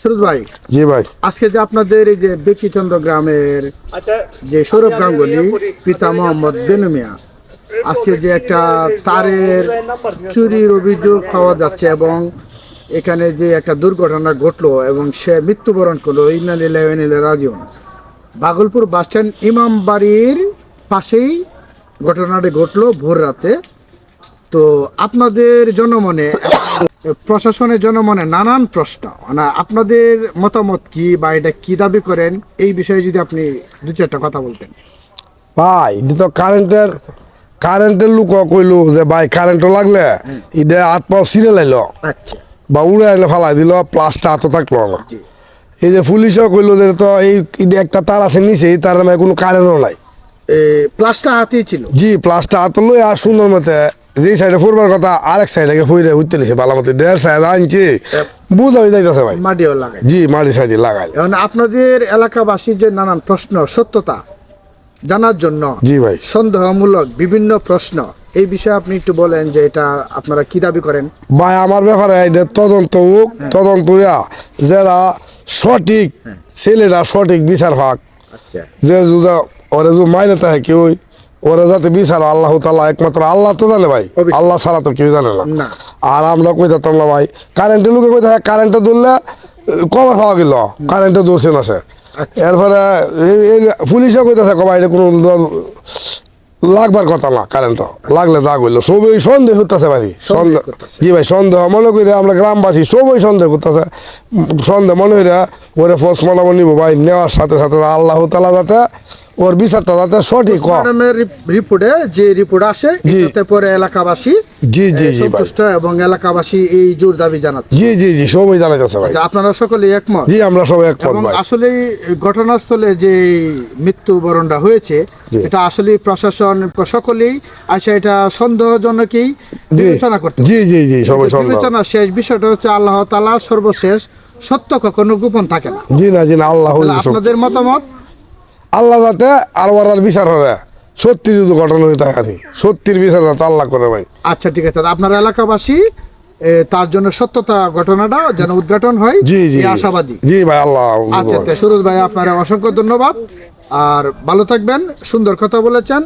সুরজ ভাই জি ভাই। আজকে যে আপনাদের এই যে বেকিচন্দ্র গ্রামের যে সৌরভ গাঙ্গুলি পিতা মোহাম্মদ বেনুমিয়া আজকে যে একটা তারের চুরির অভিযোগ পাওয়া যাচ্ছে এবং এখানে যে একটা দুর্ঘটনা ঘটলো এবং সে মৃত্যুবরণ করল ইলাইহি রাজিউন। ভাগলপুর বাসস্ট্যান্ড ইমাম বাড়ির পাশেই ঘটনাটি ঘটলো ভোর রাতে। তো আপনাদের জনমনে প্রশাসনের জনমনে নানান প্রশ্ন। মানে আপনাদের মতামত কি বা এটা কি দাবি করেন? এই বিষয়ে যদি আপনি দু চারটা কথা বলতেন। ভাই এটা তো কারেন্টের কারেন্টের লোক কইলো যে ভাই কারেন্ট লাগলে এটা হাত পাও সিরে লাইলো আচ্ছা। বা উড়ে আইলে ফালাই দিল প্লাসটা হাতে থাকল না এই যে পুলিশও কইলো যে তো এই একটা তার আছে নিচে এই তার মানে কোনো কারেন্টও নাই। প্লাসটা হাতেই ছিল? জি প্লাসটা হাত লই আর সুন্দর মতে যে সাইডে ফুরবার কথা আরেক সাইডে ফুইরে উঠতে নিছে ভালো মতো দেড় সাইড আনছি। বুঝ হয়ে যাইতেছে ভাই। মাটিও লাগাই জি মাটি সাইডে লাগাই এখন আপনাদের এলাকাবাসীর যে নানান প্রশ্ন সত্যতা জানার জন্য জি ভাই। সন্দেহমূলক বিভিন্ন প্রশ্ন এই বিষয়ে আপনি একটু বলেন যে এটা আপনারা কি দাবি করেন? ভাই আমার ব্যাপারে এটা তদন্ত হোক তদন্ত হইয়া যারা সঠিক ছেলেরা সঠিক বিচার পাক আচ্ছা। যে ওরা যদি মাইনে থাকে কেউ ওরা যাতে বিচার আল্লাহ তালা একমাত্র আল্লাহ তো জানে ভাই। আল্লাহ ছাড়া তো কেউ জানে না। আর আমরা কই দিতাম না ভাই? কারেন্টের লোকে কই থাকে? কারেন্টে ধরলে কভার পাওয়া গেল। কারেন্টে ধরছে না সে। আচ্ছা। এরপরে এই- পুলিশে কইতেছে কবা এটা কোনো লাগবার কথা না কারেন্ট লাগলে দাগ হইল সবই সন্দেহ হইতেছে ভাই। সন্দেহ জি ভাই সন্দেহ। মনে করি আমরা গ্রামবাসী সবই সন্দেহ করতেছে। সন্দেহ মনে করি ওরে পোস্ট মনে নিব ভাই নেওয়ার সাথে সাথে আল্লাহ তালা যাতে ওর বিচারটা যাতে সঠিক ম্যাডামের রিপোর্টে যে রিপোর্ট আসে জি। এটাতে পরে এলাকাবাসী জি জি জি সন্তুষ্ট এবং এলাকাবাসী এই জোর দাবি জানাচ্ছে। জি জি জি সবই জানা যাচ্ছে ভাই আপনারা সকলে একমত? জি আমরা সবাই একমত ভাই। আসলে ঘটনাস্থলে যে মৃত্যুবরণটা হয়েছে এটা আসলে প্রশাসন সকলেই আসে এটা সন্দেহজনকই বিবেচনা করতে জি জি জি সবাই বিবেচনা শেষ বিষয়টা হচ্ছে আল্লাহ তালা সর্বশেষ সত্য কখনো গোপন থাকে না। জি না জি না আল্লাহ। আপনাদের মতামত? আল্লাহ যাতে আর বিচার হবে সত্যি যদি ঘটনা হয়ে থাকে আর সত্যির বিচার যাতে আল্লাহ করে ভাই। আচ্ছা ঠিক আছে। আপনার এলাকাবাসী তার জন্য সত্যতা ঘটনাটা যেন উদ্ঘাটন হয় জি জি। আশাবাদী। জি ভাই আল্লাহ আচ্ছা সুরজ ভাই আপনার অসংখ্য ধন্যবাদ। আর ভালো থাকবেন সুন্দর কথা বলেছেন।